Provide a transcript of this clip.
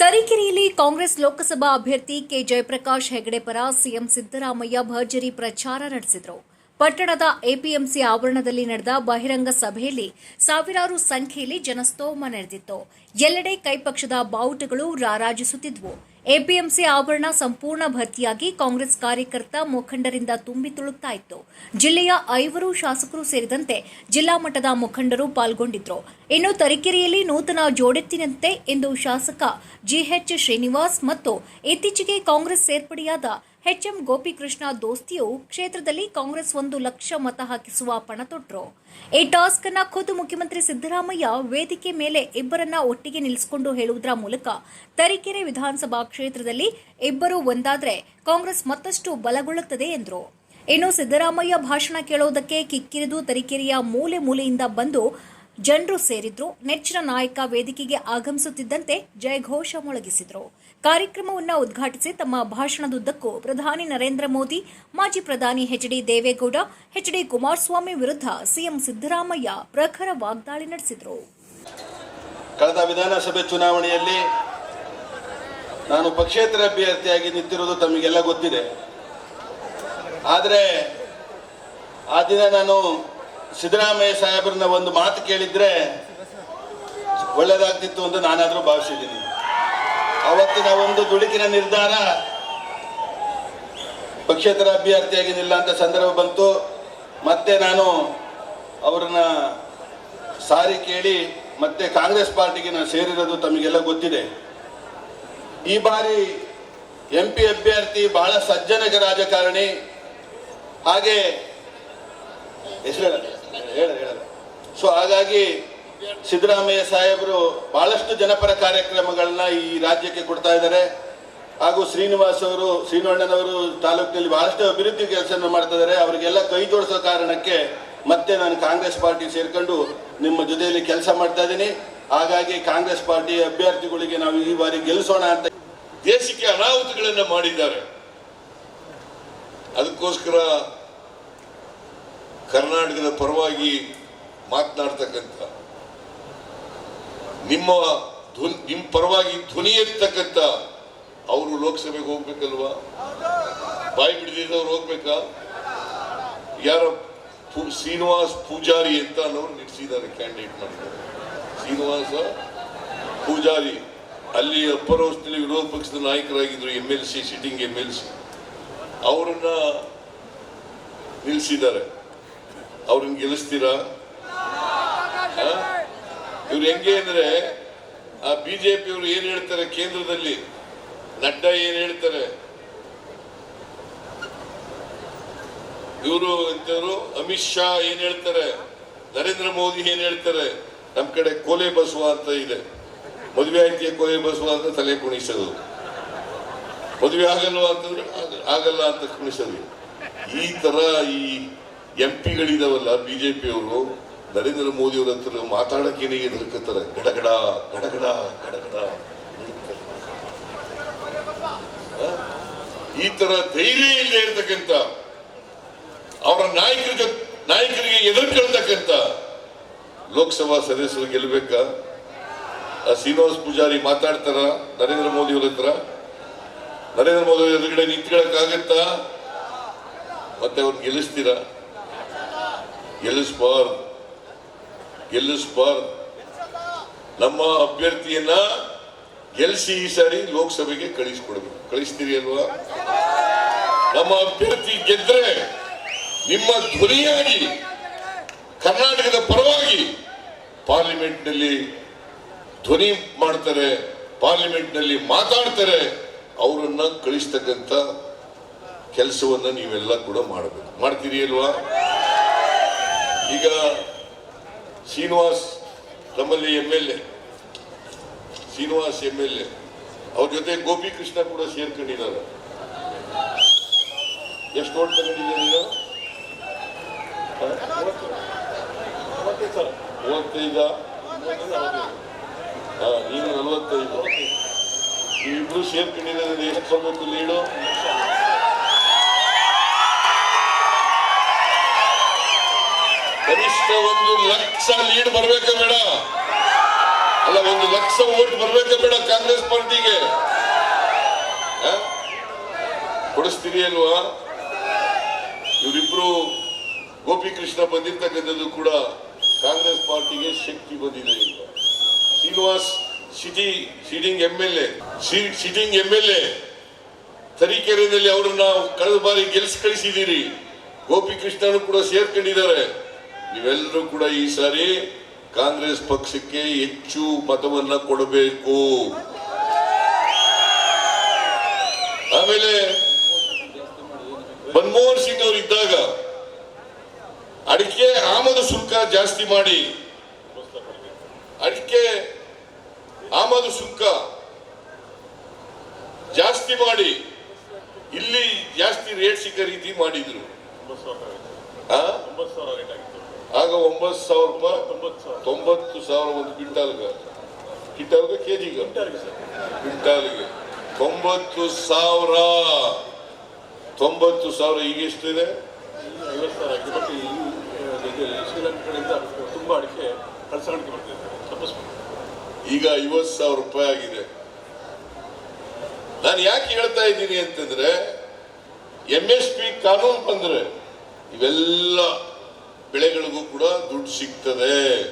ತರೀಕೆರೆಯಲ್ಲಿ ಕಾಂಗ್ರೆಸ್ ಲೋಕಸಭಾ ಅಭ್ಯರ್ಥಿ ಕೆ ಜಯಪ್ರಕಾಶ್ ಹೆಗಡೆ ಪರ ಸಿಎಂ ಸಿದ್ದರಾಮಯ್ಯ ಭರ್ಜರಿ ಪ್ರಚಾರ ನಡೆಸಿದರು. ಪಟ್ಟಣದ ಎಪಿಎಂಸಿ ಆವರಣದಲ್ಲಿ ನಡೆದ ಬಹಿರಂಗ ಸಭೆಯಲ್ಲಿ ಸಾವಿರಾರು ಸಂಖ್ಯೆಯಲ್ಲಿ ಜನಸ್ತೋಮ ನಡೆದಿತ್ತು ಎಲ್ಲೆಡೆ ಕೈಪಕ್ಷದ ಬಾವುಟಗಳು ರಾರಾಜಿಸುತ್ತಿದ್ವು. ಎಪಿಎಂಸಿ ಆವರಣ ಸಂಪೂರ್ಣ ಭರ್ತಿಯಾಗಿ ಕಾಂಗ್ರೆಸ್ ಕಾರ್ಯಕರ್ತ ಮುಖಂಡರಿಂದ ತುಂಬಿ ತುಳುಕ್ತಾ ಇತ್ತು ಜಿಲ್ಲೆಯ ಐವರು ಶಾಸಕರು ಸೇರಿದಂತೆ ಜಿಲ್ಲಾ ಮಟ್ಟದ ಮುಖಂಡರು ಪಾಲ್ಗೊಂಡಿದ್ರು. ಇನ್ನು ತರೀಕೆರೆಯಲ್ಲಿ ನೂತನ ಜೋಡೆತ್ತಿನಂತೆ ಎಂದು ಶಾಸಕ ಜಿಎಚ್ ಶ್ರೀನಿವಾಸ್ ಮತ್ತು ಇತ್ತೀಚೆಗೆ ಕಾಂಗ್ರೆಸ್ ಸೇರ್ಪಡೆಯಾದ ಎಚ್ಎಂ ಗೋಪಿಕೃಷ್ಣ ದೋಸ್ತಿಯು ಕ್ಷೇತ್ರದಲ್ಲಿ ಕಾಂಗ್ರೆಸ್ ಒಂದು ಲಕ್ಷ ಮತ ಹಾಕಿಸುವ ಪಣ ತೊಟ್ಟರು ಈ ಟಾಸ್ಕ್ ಅನ್ನ ಖುದ್ದು ಮುಖ್ಯಮಂತ್ರಿ ಸಿದ್ದರಾಮಯ್ಯ ವೇದಿಕೆ ಮೇಲೆ ಇಬ್ಬರನ್ನ ಒಟ್ಟಿಗೆ ನಿಲ್ಲಿಸಿಕೊಂಡು ಹೇಳುವುದರ ಮೂಲಕ ತರೀಕೆರೆ ವಿಧಾನಸಭಾ ಕ್ಷೇತ್ರದಲ್ಲಿ ಇಬ್ಬರು ಒಂದಾದರೆ ಕಾಂಗ್ರೆಸ್ ಮತ್ತಷ್ಟು ಬಲಗೊಳ್ಳುತ್ತದೆ ಎಂದರು. ಇನ್ನು ಸಿದ್ದರಾಮಯ್ಯ ಭಾಷಣ ಕೇಳೋದಕ್ಕೆ ಕಿಕ್ಕಿರಿದು ತರೀಕೆರೆಯ ಮೂಲೆ ಮೂಲೆಯಿಂದ ಬಂದು ಜನರು ಸೇರಿದ್ರು, ನೆಚ್ಚಿನ ನಾಯಕ ವೇದಿಕೆಗೆ ಆಗಮಿಸುತ್ತಿದ್ದಂತೆ ಜಯಘೋಷ ಮೊಳಗಿಸಿದ್ರು. ಕಾರ್ಯಕ್ರಮವನ್ನು ಉದ್ಘಾಟಿಸಿ ತಮ್ಮ ಭಾಷಣದುದ್ದಕ್ಕೂ ಪ್ರಧಾನಿ ನರೇಂದ್ರ ಮೋದಿ, ಮಾಜಿ ಪ್ರಧಾನಿ H D Deve Gowda H D Kumaraswamy ವಿರುದ್ಧ ಸಿಎಂ ಸಿದ್ದರಾಮಯ್ಯ ಪ್ರಖರ ವಾಗ್ದಾಳಿ ನಡೆಸಿದರು. ಕಳೆದ ವಿಧಾನಸಭೆ ಚುನಾವಣೆಯಲ್ಲಿ ನಾನು ಪಕ್ಷೇತರ ಅಭ್ಯರ್ಥಿಯಾಗಿ ನಿಂತಿರುವುದು ತಮಗೆಲ್ಲ ಗೊತ್ತಿದೆ. ಆದರೆ ಆ ದಿನ ನಾನು ಸಿದ್ದರಾಮಯ್ಯ ಸಾಹೇಬ್ರನ್ನ ಒಂದು ಮಾತು ಕೇಳಿದ್ರೆ ಒಳ್ಳೇದಾಗ್ತಿತ್ತು ಅಂತ ನಾನಾದರೂ ಭಾವಿಸಿದ್ದೀನಿ. ಅವತ್ತಿನ ಒಂದು ದುಡುಕಿನ ನಿರ್ಧಾರ ಪಕ್ಷೇತರ ಅಭ್ಯರ್ಥಿಯಾಗಿ ನಿಲ್ಲಂತ ಸಂದರ್ಭ ಬಂತು. ಮತ್ತೆ ನಾನು ಅವರನ್ನ ಸಾರಿ ಕೇಳಿ ಮತ್ತೆ ಕಾಂಗ್ರೆಸ್ ಪಾರ್ಟಿಗೆ ನಾನು ಸೇರಿರೋದು ತಮಗೆಲ್ಲ ಗೊತ್ತಿದೆ. ಈ ಬಾರಿ ಎಂ ಪಿ ಅಭ್ಯರ್ಥಿ ಬಹಳ ಸಜ್ಜನಕ ರಾಜಕಾರಣಿ. ಹಾಗೆ, ಹೆಸರು ಹೇಳಲ್ಲ ಸೊ ಹಾಗಾಗಿ ಸಿದ್ದರಾಮಯ್ಯ ಸಾಹೇಬರು ಬಹಳಷ್ಟು ಜನಪರ ಕಾರ್ಯಕ್ರಮಗಳನ್ನ ಈ ರಾಜ್ಯಕ್ಕೆ ಕೊಡ್ತಾ ಇದ್ದಾರೆ. ಹಾಗೂ ಶ್ರೀನಿವಾಸ್ ಅವರು, ಶ್ರೀನಣ್ಣನವರು ತಾಲೂಕಿನಲ್ಲಿ ಬಹಳಷ್ಟು ಅಭಿವೃದ್ಧಿ ಕೆಲಸ ಮಾಡ್ತಾ ಇದ್ದಾರೆ. ಅವರಿಗೆಲ್ಲ ಕೈ ಜೋಡಿಸೋ ಕಾರಣಕ್ಕೆ ಮತ್ತೆ ನಾನು ಕಾಂಗ್ರೆಸ್ ಪಾರ್ಟಿ ಸೇರ್ಕೊಂಡು ನಿಮ್ಮ ಜೊತೆಯಲ್ಲಿ ಕೆಲಸ ಮಾಡ್ತಾ ಇದ್ದೀನಿ. ಹಾಗಾಗಿ ಕಾಂಗ್ರೆಸ್ ಪಾರ್ಟಿ ಅಭ್ಯರ್ಥಿಗಳಿಗೆ ನಾವು ಈ ಬಾರಿ ಗೆಲ್ಲಿಸೋಣ ಅಂತ ದೇಶಕ್ಕೆ ಅನಾಹುತಗಳನ್ನ ಮಾಡಿದ್ದಾರೆ. ಅದಕ್ಕೋಸ್ಕರ ಕರ್ನಾಟಕದ ಪರವಾಗಿ ಮಾತನಾಡ್ತಕ್ಕಂಥ, ನಿಮ್ಮ ಧ್ವನಿ, ನಿಮ್ಮ ಪರವಾಗಿ ಧ್ವನಿ ಎತ್ತಕ್ಕಂಥ ಅವರು ಲೋಕಸಭೆಗೆ ಹೋಗ್ಬೇಕಲ್ವಾ? ಬಾಯಿ ಬಿಡದಿದ್ದವ್ರು ಹೋಗ್ಬೇಕಾ? ಯಾರ ಶ್ರೀನಿವಾಸ್ ಪೂಜಾರಿ ಅಂತ ಅನ್ನೋರು ನಿಲ್ಲಿಸಿದ್ದಾರೆ ಕ್ಯಾಂಡಿಡೇಟ್ ಮಾಡಿದ್ದಾರೆ. ಶ್ರೀನಿವಾಸ ಪೂಜಾರಿ, ಅಲ್ಲಿ ಅಪ್ಪರ್ ವಿರೋಧ ಪಕ್ಷದ ನಾಯಕರಾಗಿದ್ರು M L C sitting M L C ಅವರನ್ನ ನಿಲ್ಲಿಸಿದ್ದಾರೆ. ಅವ್ರನ್ನ ಗೆಲ್ಲಿಸ್ತೀರಾ? ಇವ್ರು ಹೆಂಗೆ ಅಂದ್ರೆ, ಆ ಬಿಜೆಪಿ ಅವರು ಏನ್ ಹೇಳ್ತಾರೆ ಕೇಂದ್ರದಲ್ಲಿ? ನಡ್ಡಾ ಏನ್ ಹೇಳ್ತಾರೆ? ಇವರು ಇಂಥವ್ರು ಅಮಿತ್ ಶಾ ಏನ್ ಹೇಳ್ತಾರೆ? ನರೇಂದ್ರ ಮೋದಿ ಏನ್ ಹೇಳ್ತಾರೆ? ನಮ್ ಕಡೆ ಕೋಲೆ ಬಸವ ಅಂತ ಇದೆ. ಮದುವೆ ಆಯ್ಕೆ ಕೋಲೆ ಬಸುವ ಅಂತ ತಲೆ ಕುಣಿಸೋದು. ಮದುವೆ ಆಗಲ್ವಾ ಅಂತಂದ್ರೆ ಆಗಲ್ಲ ಅಂತ ಕುಣಿಸೋದು. ಈ ತರ ಈ ಎಂ ಪಿಗಳಿದಾವಲ್ಲ ಬಿಜೆಪಿ ಅವರು ನರೇಂದ್ರ ಮೋದಿ ಅವ್ರ ಹತ್ರ ಮಾತಾಡಕ್ಕೇನೆ ಹೆದರ್ಕತ್ತಾರೆ. ಗಡಗಡ ಗಡಗಡ ಗಡಗಡ ಈ ತರ ಧೈರ್ಯ ಇಲ್ಲದೆ ಇರ್ತಕ್ಕಂಥ, ಅವರ ನಾಯಕರಿಗೆ ನಾಯಕರಿಗೆ ಎದುರ್ಕೊಳ್ತಕ್ಕಂಥ ಲೋಕಸಭಾ ಸದಸ್ಯರು ಗೆಲ್ಲಬೇಕಾ ಶ್ರೀನಿವಾಸ್ ಪೂಜಾರಿ ಮಾತಾಡ್ತಾರ ನರೇಂದ್ರ ಮೋದಿ ಅವ್ರ ಹತ್ರ? ನರೇಂದ್ರ ಮೋದಿ ಎದುರುಗಡೆ ನಿಂತ್ಕೊಳಕ್ಕಾಗತ್ತಾ? ಮತ್ತೆ ಅವ್ರು ಗೆಲ್ಲಿಸ್ತೀರಾ? ಗೆಲ್ಲಿಸ್ಬಾರ್ದು. ಗೆಲ್ಲಿಸಬಾರ್ದು. ನಮ್ಮ ಅಭ್ಯರ್ಥಿಯನ್ನ ಗೆಲ್ಲಿಸಿ ಈ ಸಾರಿ ಲೋಕಸಭೆಗೆ ಕಳಿಸ್ಕೊಡ್ಬೇಕು. ಕಳಿಸ್ತೀರಿ ಅಲ್ವಾ? ನಮ್ಮ ಅಭ್ಯರ್ಥಿ ಗೆದ್ರೆ ನಿಮ್ಮ ಧ್ವನಿಯಾಗಿ ಕರ್ನಾಟಕದ ಪರವಾಗಿ ಪಾರ್ಲಿಮೆಂಟ್ನಲ್ಲಿ ಧ್ವನಿ ಮಾಡ್ತಾರೆ, ಪಾರ್ಲಿಮೆಂಟ್ನಲ್ಲಿ ಮಾತಾಡ್ತಾರೆ, ಅವರನ್ನ ಕಳಿಸ್ತಕ್ಕಂಥ ಕೆಲಸವನ್ನ ನೀವೆಲ್ಲ ಕೂಡ ಮಾಡಬೇಕು. ಮಾಡ್ತೀರಿ ಅಲ್ವಾ? ಈಗ ಶ್ರೀನಿವಾಸ್ ನಮ್ಮಲ್ಲಿ M L A Srinivas M L A ಅವ್ರ ಜೊತೆ ಗೋಪಿಕೃಷ್ಣ ಕೂಡ ಸೇರ್ಕೊಂಡಿದ್ದಾರೆ. ಎಷ್ಟು ಓಟ್ ತಗೊಂಡಿದ್ದೀರಿ ನೀವು? ಮೂವತ್ತೈದ? ಹಾ ನೀನು ನಲವತ್ತೈದು. ನೀವಿಬ್ರು ಸೇರ್ಕೊಂಡಿದ್ದಾರೆ ಎಷ್ಟು ಬರ್ಬೇಕು ಲೀಡು ಒಂದು ಲಕ್ಷ ಲೀಡ್ ಬರ್ಬೇಕ ಬೇಡ. ಅಲ್ಲ, ಒಂದು ಲಕ್ಷ ಓಟ್ ಬರ್ಬೇಕ ಬೇಡ ಕಾಂಗ್ರೆಸ್ ಪಾರ್ಟಿಗೆ? ಕೊಡಿಸ್ತೀರಿ ಅಲ್ವಾ? ಇವರಿಬ್ರು ಗೋಪಿಕೃಷ್ಣ ಬಂದಿರ್ತಕ್ಕಂಥದ್ದು ಕೂಡ ಕಾಂಗ್ರೆಸ್ ಪಾರ್ಟಿಗೆ ಶಕ್ತಿ ಬಂದಿದೆ Srinivas city sitting M L A. Sitting M L A. ತರೀಕೆರೆಯಲ್ಲಿ ಅವರನ್ನ ಕಳೆದ ಬಾರಿ ಗೆಲ್ಸ್ ಕಳಿಸಿದ್ದೀರಿ. ಗೋಪಿಕೃಷ್ಣನು ಕೂಡ ಸೇರ್ಕೊಂಡಿದ್ದಾರೆ. ನೀವೆಲ್ಲರೂ ಕೂಡ ಈ ಸಾರಿ ಕಾಂಗ್ರೆಸ್ ಪಕ್ಷಕ್ಕೆ ಹೆಚ್ಚು ಮತವನ್ನ ಕೊಡಬೇಕು ಆಮೇಲೆ ಮನಮೋಹನ್ ಸಿಂಗ್ ಅವರು ಇದ್ದಾಗ ಅಡಿಕೆ ಆಮದು ಶುಲ್ಕ ಜಾಸ್ತಿ ಮಾಡಿ, ಅಡಿಕೆ ಆಮದು ಶುಲ್ಕ ಜಾಸ್ತಿ ಮಾಡಿ, ಇಲ್ಲಿ ಜಾಸ್ತಿ ರೇಟ್ ಸಿಕ್ಕ ರೀತಿ ಮಾಡಿದ್ರು? ಆಗ ಒಂಬತ್ತು ಸಾವಿರ ರೂಪಾಯಿ ತೊಂಬತ್ತು ಸಾವಿರ ಒಂದು ಕ್ವಿಂಟಾಲ್ಗೆ. ಕೆ ಜಿಗೆ ಕ್ವಿಂಟಾಲ್ಗೆ ತೊಂಬತ್ತು ಸಾವಿರ. ತೊಂಬತ್ತು ಸಾವಿರ ಈಗ ಎಷ್ಟಿದೆ ತುಂಬ ಅಡಿಕೆ ಈಗ ಐವತ್ತು ಸಾವಿರ ರೂಪಾಯಿ ಆಗಿದೆ. ನಾನು ಯಾಕೆ ಹೇಳ್ತಾ ಇದ್ದೀನಿ ಅಂತಂದ್ರೆ ಎಂ ಎಸ್ ಪಿ ಕಾನೂನು ಬಂದ್ರೆ ಇವೆಲ್ಲ ಬೆಳೆಗಳಿಗೂ ಕೂಡ ದುಡ್ಡು ಸಿಗ್ತದೆ.